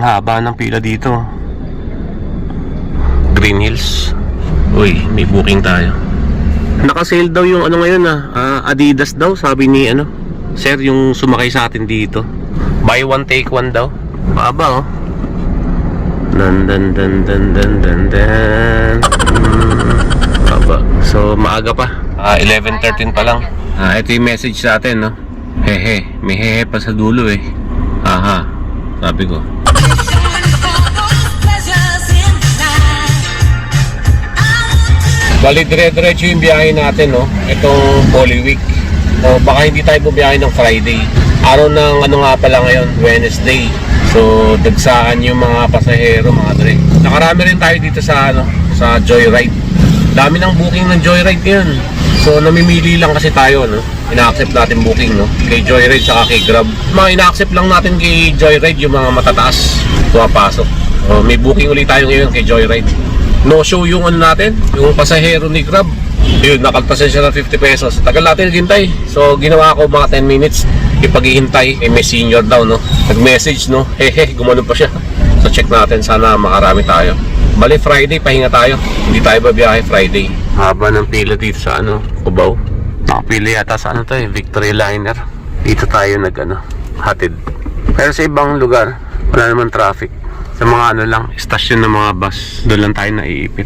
Ang haba ng pila dito. Green Hills. Uy, may booking tayo. Naka-sale daw yung ano ngayon ah, ah, Adidas daw, sabi ni ano. Sir, yung sumakay sa atin dito. Buy one, take one daw. Baba oh. Dan dan dan dan dan dan dan. Baba. So, maaga pa. Ah, 11.13 pa lang. Ah, ito yung message sa atin, no? Hehe, may hehe pa sa dulo eh. Aha, sabi ko. Bali, dire-diretso yung biyahe natin, no? Itong Holy Week. O, baka hindi tayo bumiyahe ng Friday. Araw ng ano nga pala ngayon, Wednesday. So, dagsaan yung mga pasahero, mga dre. Nakarami rin tayo dito sa, ano, sa Joyride. Dami ng booking ng Joyride ngayon. So, namimili lang kasi tayo, no? Ina-accept natin booking, no? Kay Joyride saka kay Grab. Mga ina-accept lang natin kay Joyride yung mga matataas pumapasok. O, may booking ulit tayo ngayon kay Joyride no show yung ano natin, yung pasahero ni Grab. Yun, nakaltasan siya ng 50 pesos. Tagal natin naghintay. So, ginawa ko mga 10 minutes. Ipaghihintay, eh, may senior daw, no? Nag-message, no? Hehe, gumanon pa siya. So, check natin. Sana makarami tayo. Bali, Friday, pahinga tayo. Hindi tayo babiyahe Friday. Haba ng pila dito sa, ano, Cubao. Nakapila yata sa, ano to eh, Victory Liner. Dito tayo nag, ano, hatid. Pero sa ibang lugar, wala naman traffic. Sa mga ano lang, estasyon ng mga bus, doon lang tayo naiipit.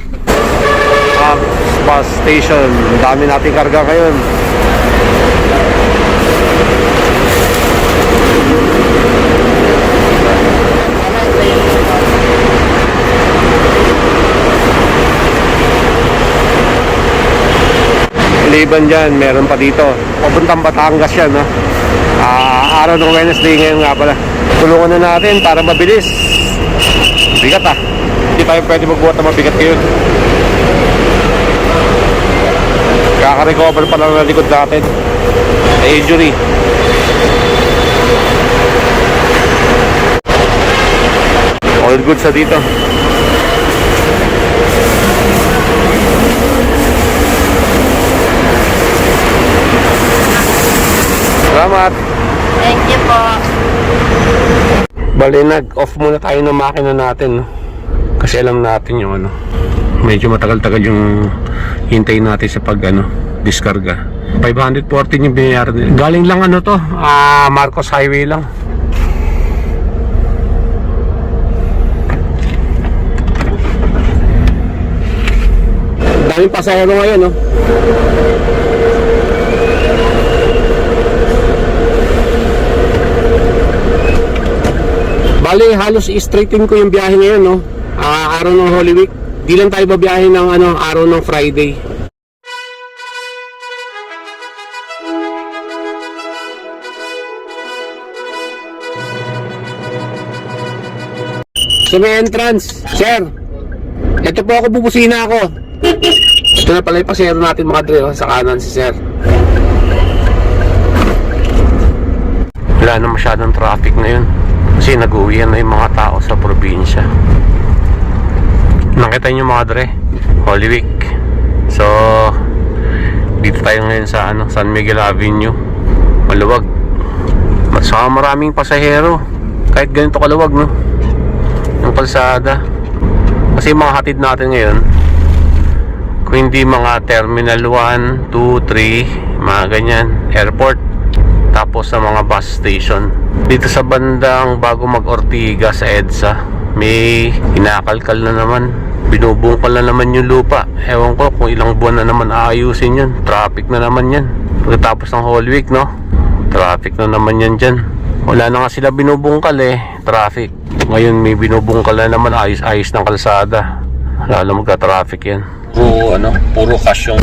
Um, bus station, dami nating karga ngayon. Liban dyan, meron pa dito. Papuntang Batangas yan, no? Ah, araw ng Wednesday ngayon nga pala. Tulungan na natin para mabilis. Bigat ah. Hindi tayo pwede magbuhat na mabigat ngayon. Kaka-recover pa lang ng likod natin. Sa injury. All good sa dito. Salamat. Thank you po. Bali, nag-off muna tayo ng makina natin. no? Kasi alam natin yung ano, medyo matagal-tagal yung hintayin natin sa pag ano, diskarga. 514 yung binayaran nila. Galing lang ano to, ah, Marcos Highway lang. Daming pasahero ngayon, no? Bali, halos i-straighten ko yung biyahe ngayon, no? Ah, araw ng Holy Week. Di lang tayo babiyahe ng ano, araw ng Friday. Sa may entrance, sir. Ito po ako, bubusina ako. Ito na pala yung pasero natin mga dre, oh, sa kanan si sir. Wala na masyadong traffic ngayon. Kasi nag-uwian na yung mga tao sa probinsya. Nakita nyo mga dre, Holy Week. So, dito tayo ngayon sa ano, San Miguel Avenue. Maluwag. Saka maraming pasahero. Kahit ganito kaluwag, no? Yung kalsada. Kasi mga hatid natin ngayon, kung hindi mga Terminal 1, 2, 3, mga ganyan, airport, tapos sa mga bus station. Dito sa bandang bago mag-Ortiga sa EDSA, may inakalkal na naman. Binubungkal na naman yung lupa. Ewan ko kung ilang buwan na naman aayusin yun. Traffic na naman yan. Pagkatapos ng whole week, no? Traffic na naman yan dyan. Wala na nga sila binubungkal eh. Traffic. Ngayon may binubungkal na naman ayos-ayos ng kalsada. Lalo magka-traffic yan. Puro, ano, puro cash yung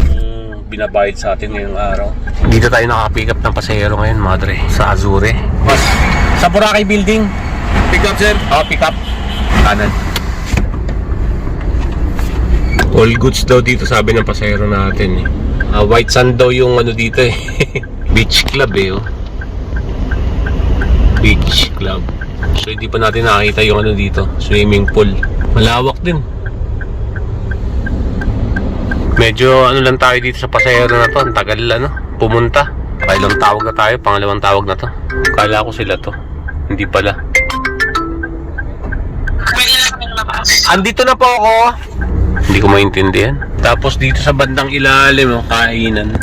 binabayad sa atin ngayong araw. Dito tayo nakapick up ng pasahero ngayon, madre. Sa Azure. Mas, sa Boracay Building. Pick up, sir? Oh, pick up. Kanan. All goods daw dito sabi ng pasahero natin eh. Ah, white sand daw yung ano dito eh. Beach club eh oh. Beach club. So hindi pa natin nakakita yung ano dito, swimming pool. Malawak din. Medyo ano lang tayo dito sa pasahero na to, ang tagal ano, pumunta. Kailang tawag na tayo, pangalawang tawag na to. Kala ko sila to. Hindi pala. Andito na po ako. Hindi ko maintindihan. Tapos dito sa bandang ilalim, oh, kainan.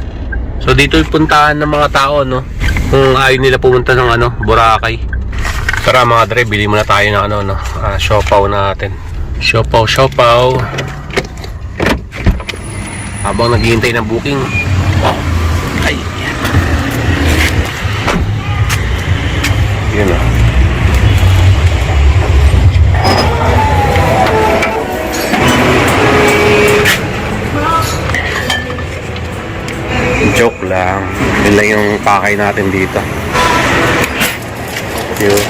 So dito puntahan ng mga tao, no? Kung ayaw nila pumunta ng ano, Boracay. Tara mga dre, bili muna tayo ng ano, no? Ah, siopaw natin. Siopaw, siopaw. Habang naghihintay ng booking. Ay. Yun ah. Joke lang. Yun lang yung pakay natin dito. Yun.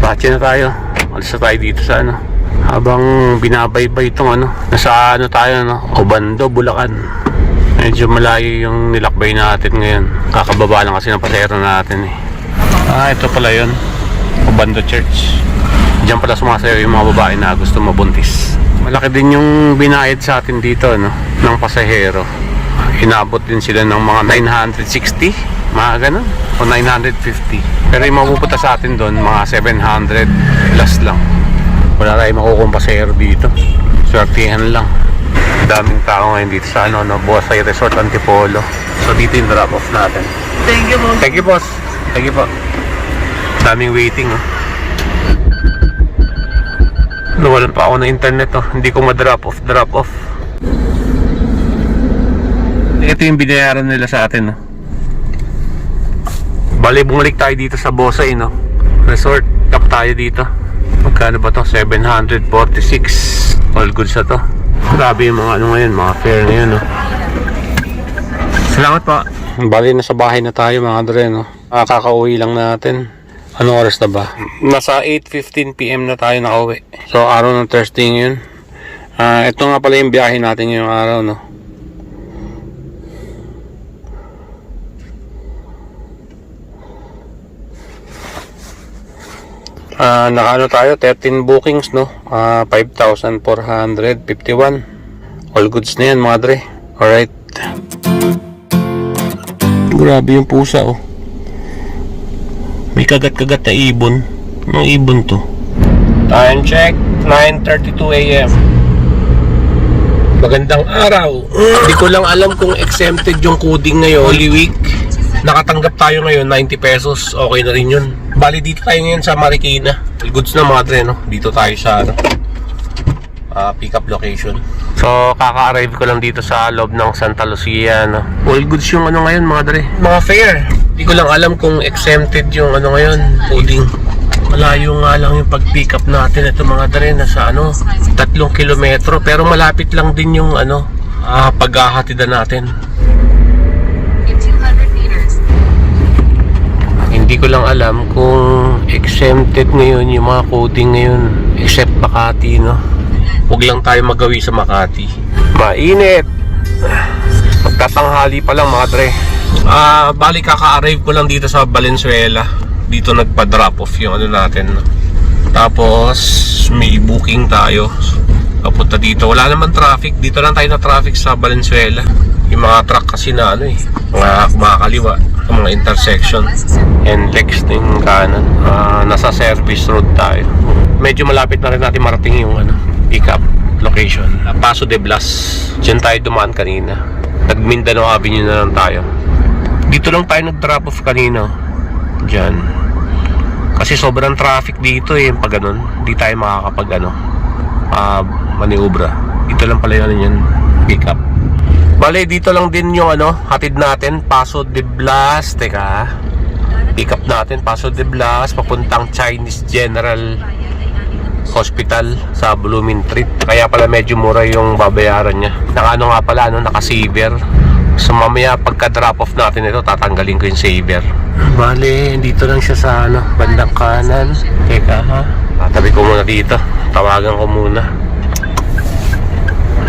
Bache na tayo. Na tayo dito sa ano. Habang binabaybay itong ano. Nasa ano tayo no. Obando, Bulacan. Medyo malayo yung nilakbay natin ngayon. Kakababa lang kasi ng pasero natin eh. Ah, ito pala yun. Obando Church. Diyan pala sumasayo yung mga babae na gusto mabuntis. Malaki din yung binayad sa atin dito no. Ng pasahero. Inabot din sila ng mga 960. Mga ganun. O 950. Pero yung mapupunta sa atin doon, mga 700 plus lang. Wala tayong makukuha pasahero dito. Swertihan lang. Daming tao ngayon dito sa ano, no, Bosay Resort Antipolo. So dito yung drop off natin. Thank you, boss. Thank you, boss. Thank you po. Daming waiting, oh. Nawalan pa ako ng internet, oh. Hindi ko ma-drop off, drop off. Ito yung binayaran nila sa atin, no. Bali, bumalik tayo dito sa Bosay, no. Resort. Tap tayo dito. Magkano ba to? 746. All goods na to. Grabe yung mga ano ngayon, mga fare ngayon, no. Salamat po. Bali, nasa bahay na tayo mga dre, no. Ah, kakauwi lang natin. Anong oras na ba? Nasa 8.15pm na tayo nakauwi. So, araw ng Thursday ngayon. Ah, ito nga pala yung biyahe natin ngayong araw, no. Ah, nakaano tayo? 13 bookings, no? Ah, 5,451. All goods na yan, mga dre. Alright. Grabe yung pusa, oh. May kagat-kagat na ibon. Anong ibon to? Time check, 9.32 a.m. Magandang araw. Hindi ko lang alam kung exempted yung coding ngayon. Holy Week. Nakatanggap tayo ngayon, 90 pesos. Okay na rin yun. Bali, dito tayo ngayon sa Marikina. Goods na mga dre, no? Dito tayo sa, ano, ah, pick-up location. So, kaka-arrive ko lang dito sa loob ng Santa Lucia, no? All goods yung ano ngayon, mga dre. Mga fair. Hindi ko lang alam kung exempted yung ano ngayon, coding. Malayo nga lang yung pag-pick up natin ito mga dre nasa ano, tatlong kilometro pero malapit lang din yung ano, ah, paghahatidan natin. Hindi ko lang alam kung exempted ngayon yung mga coding ngayon except Makati, no? Huwag lang tayo magawi sa Makati. Mainit! Magtatanghali pa lang mga dre. Ah, bali kaka-arrive ko lang dito sa Valenzuela. Dito nagpa-drop off yung ano natin. no? Tapos may booking tayo. Papunta dito. Wala naman traffic. Dito lang tayo na traffic sa Valenzuela. Yung mga truck kasi na ano eh. Mga kumakaliwa. Ang mga intersection. And next yung kanan. Ah, nasa service road tayo. Medyo malapit na rin natin marating yung ano, pick up location. Ah, Paso de Blas. Diyan tayo dumaan kanina. Nag Mindanao Avenue na lang tayo. Dito lang tayo nag-drop off kanina. Diyan. Kasi sobrang traffic dito eh, pag ganun. Hindi tayo makakapag ano, ah, maniobra. Dito lang pala yun yun, pick up. Bale, dito lang din yung ano, hatid natin, Paso de Blas. Teka, pick up natin, Paso de Blas, papuntang Chinese General Hospital sa Blooming Street. Kaya pala medyo mura yung babayaran niya. Nakaano nga pala, ano, naka-saver. So mamaya pagka drop off natin ito, tatanggalin ko yung saver. Bale, dito lang siya sa ano, bandang kanan. Teka ha. Tatabi ko muna dito. Tawagan ko muna.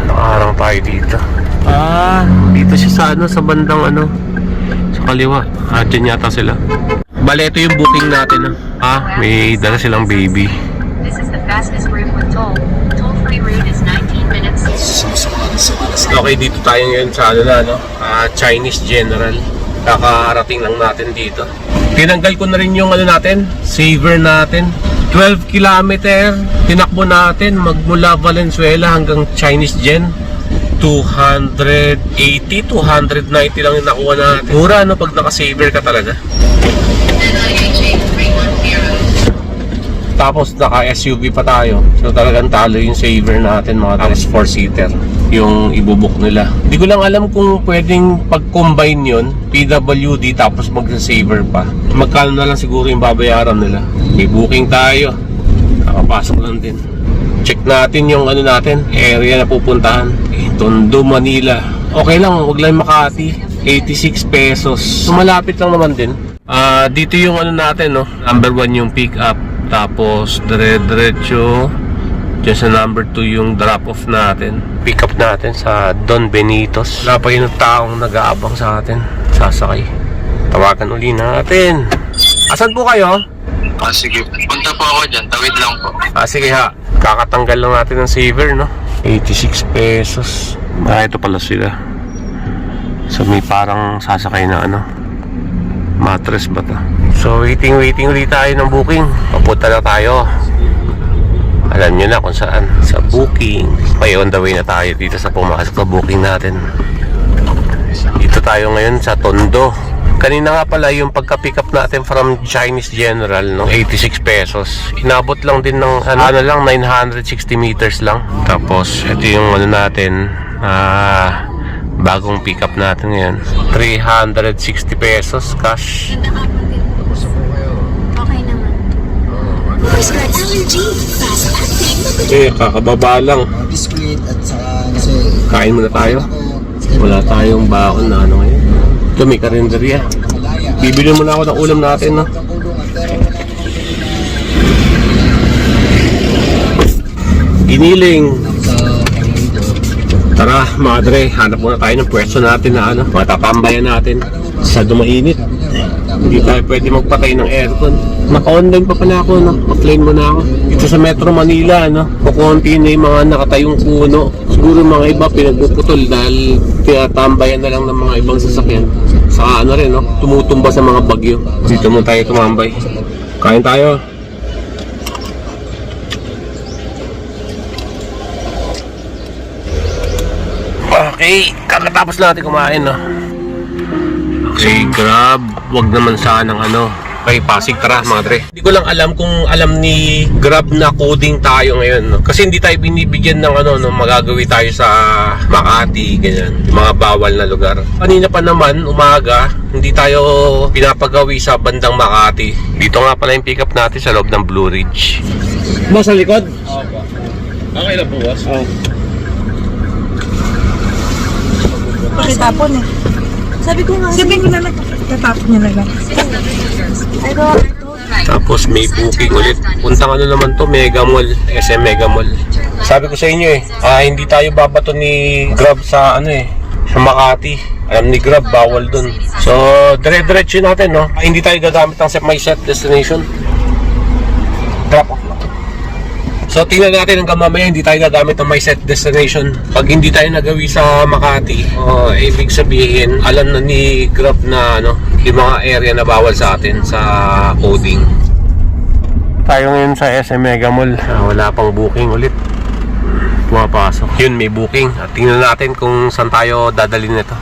Nakaharang tayo dito. Ah, dito siya sa ano, sa bandang ano, sa kaliwa. Ah, dyan yata sila. Bale, ito yung booking natin. Ah, ah may dala silang baby. this is the fastest route with toll. Toll-free route is 19 minutes. Okay, dito tayo ngayon sa ano na, no? Ah, Chinese General. Kakarating lang natin dito. Tinanggal ko na rin yung ano natin, saver natin. 12 kilometer, tinakbo natin magmula Valenzuela hanggang Chinese Gen. 280, 290 lang yung nakuha natin. Mura no pag naka-saver ka talaga. Tapos naka SUV pa tayo. So talagang talo yung saver natin mga tapos 4 seater yung ibubuk nila. Hindi ko lang alam kung pwedeng pag-combine yun, PWD tapos mag-saver pa. Magkano na lang siguro yung babayaran nila. May booking tayo. Nakapasok lang din. Check natin yung ano natin, area na pupuntahan. Tondo, Manila. Okay lang, huwag lang Makati. 86 pesos. So, malapit lang naman din. Ah, dito yung ano natin, no. Number 1 yung pick up. Tapos, dire-diretso. Diyan sa number 2 yung drop off natin. Pick up natin sa Don Benitos. Wala pa yung taong nag-aabang sa atin. Sasakay. Tawagan uli natin. Asan po kayo? Ah, sige. Punta po ako dyan. Tawid lang po. Ah, sige ha. Kakatanggal lang natin ng saver, no? 86 pesos. Ah, ito pala sila. So, may parang sasakay na ano. Mattress ba to? So, waiting, waiting ulit tayo ng booking. Papunta na tayo. Alam nyo na kung saan. Sa booking. May on the way na tayo dito sa pumasok na booking natin. Dito tayo ngayon sa Tondo. Kanina nga pala yung pagka-pick up natin from Chinese General no 86 pesos. Inabot lang din ng ano, ano lang 960 meters lang. Tapos ito yung ano natin ah bagong pick up natin ngayon. 360 pesos cash. Eh kakababa lang. kasi Kain muna tayo. Wala tayong baon na ano ngayon. Ito may karinderya. malaya Bibili muna ako ng ulam natin no. Giniling. Tara, madre, hanap muna tayo ng pwesto natin na ano, matatambayan natin sa dumainit. Hindi tayo pwede magpatay ng aircon. Naka-online pa pala ako, no? Offline muna ako. Dito sa Metro Manila, no? Kukunti na yung mga nakatayong puno. Siguro mga iba pinagpuputol dahil tinatambayan na lang ng mga ibang sasakyan. Saka ano rin, no? Tumutumba sa mga bagyo. Dito mo tayo tumambay. Kain tayo. Okay, kakatapos natin kumain, no? Okay, grab. Wag naman sanang ano. Okay, Pasig, tara mga dre. Hindi ko lang alam kung alam ni Grab na coding tayo ngayon, no? Kasi hindi tayo binibigyan ng ano, no, magagawi tayo sa Makati, ganyan. Yung mga bawal na lugar. Kanina pa naman, umaga, hindi tayo pinapagawi sa bandang Makati. Dito nga pala yung pick up natin sa loob ng Blue Ridge. Boss, sa likod? Okay lang po, boss. Oh. Pakitapon eh. Sabi ko nga. Sabi ko na nagtatapon niya na lang. Tapos may booking ulit. Puntang ano naman to, Mega Mall, SM Mega Mall. Sabi ko sa inyo eh, ah, hindi tayo babato ni Grab sa ano eh, sa Makati. Alam ni Grab, bawal dun. So, dire-diretso natin, no? Ah, hindi tayo gagamit ng set my set destination. Drop off lang. So, tingnan natin hanggang mamaya, hindi tayo gagamit ng my set destination. Pag hindi tayo nagawi sa Makati, oh, ibig sabihin, alam na ni Grab na ano, yung mga area na bawal sa atin sa coding. Tayo ngayon sa SM Mega Mall. Ah, wala pang booking ulit. Pumapasok. Yun, may booking. At tingnan natin kung saan tayo dadalhin nito.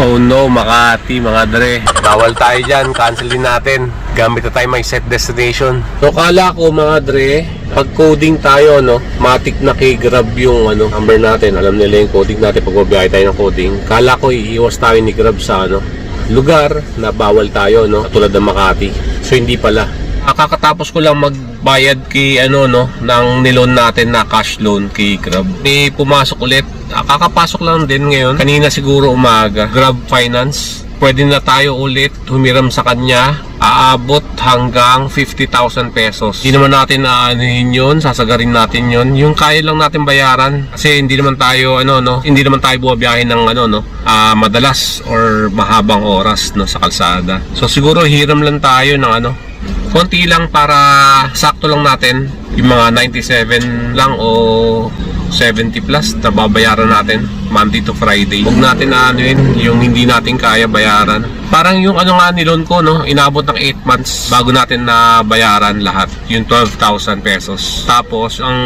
Oh no, Makati, mga dre. Bawal tayo dyan. Cancelin natin. Gamit na tayo may set destination. So, kala ko, mga dre, pag coding tayo, no, matik na kay Grab yung ano, number natin. Alam nila yung coding natin pag mabiyahe tayo ng coding. Kala ko, iiwas tayo ni Grab sa ano, lugar na bawal tayo, no, tulad ng Makati. So, hindi pala. Kakatapos ko lang magbayad kay ano no ng nilon natin na cash loan kay Grab. May pumasok ulit. Ah, Kakapasok lang din ngayon. Kanina siguro umaga. Grab Finance. Pwede na tayo ulit humiram sa kanya. Aabot hanggang 50,000 pesos. Hindi naman natin aanuhin yun. Sasagarin natin yun. Yung kaya lang natin bayaran. Kasi hindi naman tayo ano no. Hindi naman tayo bumabiyahe ng ano no. ah, madalas or mahabang oras no sa kalsada. So siguro hiram lang tayo ng ano konti lang para sakto lang natin yung mga 97 lang o 70 plus na babayaran natin Monday to Friday. Huwag natin na ano yun, yung hindi natin kaya bayaran. Parang yung ano nga nilon ko, no, inabot ng 8 months bago natin na bayaran lahat. Yung 12,000 pesos. Tapos, ang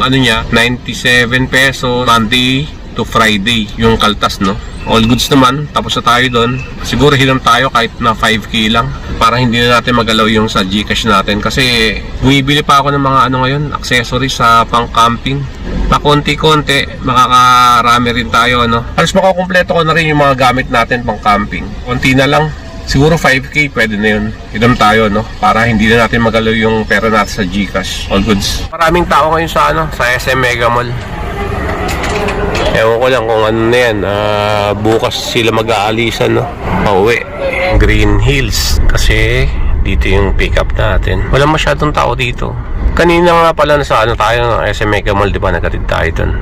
ano niya, 97 pesos Monday to Friday yung kaltas no all goods naman tapos na tayo doon siguro hilam tayo kahit na 5k lang para hindi na natin magalaw yung sa Gcash natin kasi bumibili pa ako ng mga ano ngayon accessories sa pang camping pa konti-konti makakarami rin tayo no halos makakompleto ko na rin yung mga gamit natin pang camping konti na lang Siguro 5k pwede na yun. Idam tayo, no? Para hindi na natin magalaw yung pera natin sa Gcash. All goods. Maraming tao ngayon sa, ano, sa SM Mega Mall. Ewan ko lang kung ano na yan. Ah, bukas sila mag-aalisan, no? Pauwi. Green Hills. Kasi dito yung pick up natin. Wala masyadong tao dito. Kanina nga pala nasa ano tayo ng SM Mega Mall, di ba? Nagatid tayo dun.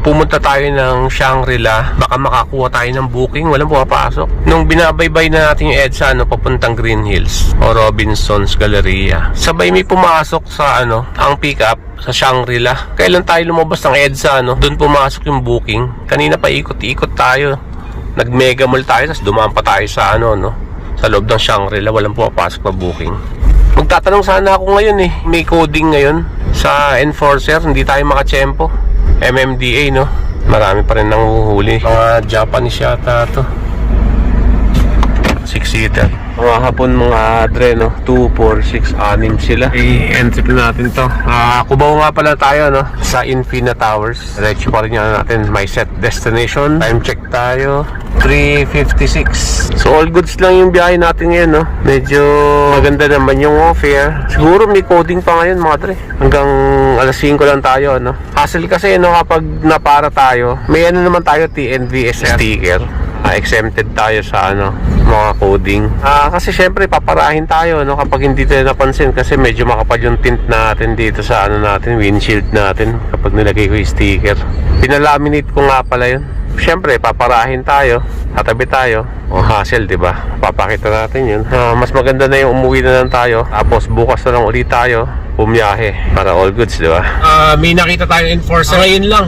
Pumunta tayo ng Shangri-La. Baka makakuha tayo ng booking. Walang pumapasok. Nung binabaybay na natin yung EDSA, ano, papuntang Green Hills o Robinson's Galleria. Sabay may pumasok sa ano, ang pick up sa Shangri-La. Kailan tayo lumabas ng EDSA, no? Doon pumasok yung booking. Kanina pa ikot-ikot tayo. Nag-mega mall tayo, tapos dumaan pa tayo sa ano, no? Sa loob ng Shangri-La, walang pumapasok na booking. Magtatanong sana ako ngayon eh. May coding ngayon sa enforcer, hindi tayo makachempo. MMDA, no? Marami pa rin nanguhuli. Mga Japanese yata to. Six-seater. Mga hapon mga adre, no? 2, 4, 6, 6 sila. I-entry natin to. Ah, kubaw nga pala tayo, no? Sa Infina Towers. Diretso pa rin yan natin. My set destination. Time check tayo. 3.56. So all goods lang yung biyahe natin ngayon, no? Medyo maganda naman yung fare. Siguro may coding pa ngayon, mga dre. Hanggang alas 5 lang tayo, no? Hassle kasi, no? Kapag napara tayo, may ano naman tayo, TNVS sticker ah, exempted tayo sa ano mga coding. Ah kasi syempre paparahin tayo no kapag hindi tayo napansin kasi medyo makapal yung tint natin dito sa ano natin windshield natin kapag nilagay ko yung sticker. Pinalaminate ko nga pala yun. Syempre paparahin tayo tatabi tayo. O hassle di ba? Papakita natin yun. Ah, mas maganda na yung umuwi na lang tayo. Tapos bukas na lang ulit tayo. Bumiyahe para all goods di ba? Ah, may nakita tayong enforcer. Ngayon lang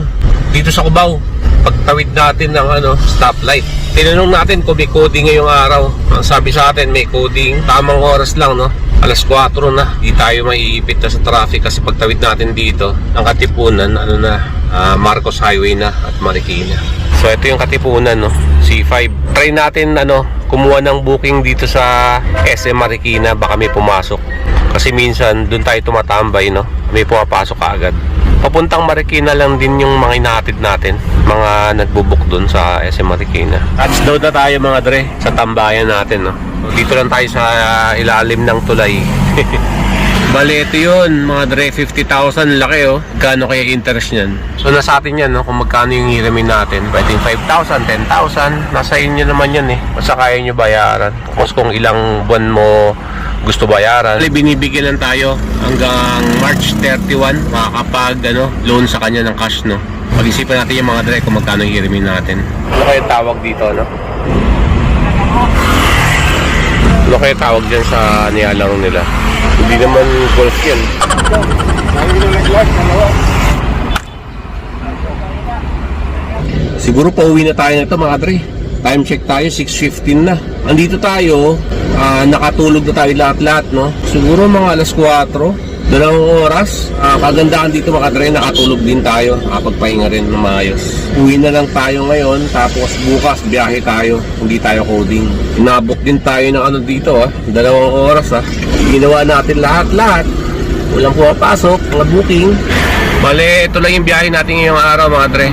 dito sa Cubao pagtawid natin ng ano stoplight. Tinanong natin kung may coding ngayong araw. Ang sabi sa atin may coding. Tamang oras lang no? Alas 4 na. Di tayo maiipit na sa traffic kasi pagtawid natin dito ang katipunan ano na ah, Marcos Highway na at Marikina. So ito yung katipunan no? C5 try natin ano kumuha ng booking dito sa SM Marikina. Baka may pumasok. Kasi minsan doon tayo tumatambay no? May pumapasok agad papuntang Marikina lang din yung mga inahatid natin mga nagbubuk doon sa SM Marikina touchdown na tayo mga dre sa tambayan natin no dito lang tayo sa ilalim ng tulay Bale, ito yun, mga dre, 50,000, laki oh. Gano kaya interest niyan? So, nasa atin yan, no? kung magkano yung hiramin natin. Pwedeng 5,000, 10,000. Nasa inyo naman yan eh. Basta kaya nyo bayaran. Tapos kung ilang buwan mo gusto bayaran. Binibigyan lang tayo hanggang March 31 makakapag ano, loan sa kanya ng cash, no? Pag-isipan natin yung mga dre kung magkano hiramin natin. Ano kaya tawag dito, no? Ano kaya tawag dyan sa nilalaro nila? Hindi naman golf yan. Siguro pauwi na tayo na ito mga dre. Time check tayo, 6.15 na. Andito tayo, ah, nakatulog na tayo lahat-lahat, no? Siguro mga alas 4, dalawang oras. Ah, kagandahan dito mga dre, nakatulog din tayo. Nakapagpahinga rin ng maayos. Uwi na lang tayo ngayon, tapos bukas biyahe tayo. Hindi tayo coding. Inabok din tayo ng ano dito, ah. Dalawang oras, ah. Ginawa natin lahat-lahat. Walang pumapasok, mga booking. Bale, ito lang yung biyahe natin ngayong araw mga dre.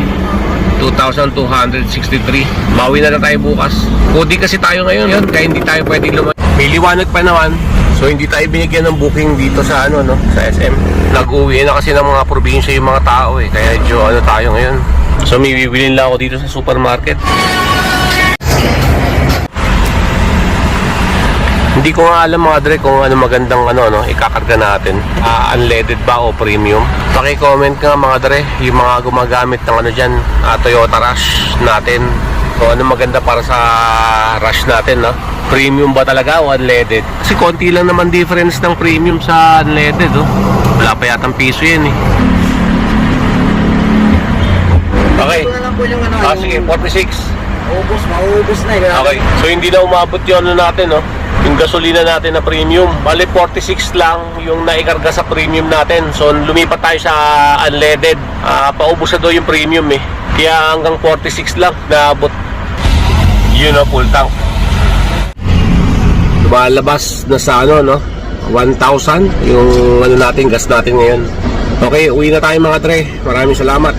2,263. Bawi na lang tayo bukas. Cody kasi tayo ngayon, yun, kaya hindi tayo pwedeng lumayo. May liwanag pa naman. So hindi tayo binigyan ng booking dito sa ano no, sa SM. Nag-uwi na kasi ng mga probinsya yung mga tao eh. Kaya medyo ano tayo ngayon. So may bibilin lang ako dito sa supermarket. Hindi ko nga alam mga dre kung ano magandang ano no ikakarga natin. Ah, unleaded ba o premium? Paki-comment nga mga dre yung mga gumagamit ng ano diyan, Toyota Rush natin. So ano maganda para sa Rush natin no? Premium ba talaga o unleaded? Kasi konti lang naman difference ng premium sa unleaded oh. Wala pa yatang piso yan eh. Okay. Ano. Ah, sige, 46. Ubus, mauubos na eh. Okay. So hindi na umabot yung ano natin, no? Yung gasolina natin na premium. Bali 46 lang yung naikarga sa premium natin. So lumipat tayo sa unleaded. Ah, paubos na daw yung premium eh. Kaya hanggang 46 lang naabot. Yun na full tank. Lumalabas na sa ano, no? 1,000 yung ano natin, gas natin ngayon. Okay, uwi na tayo mga tre. Maraming salamat.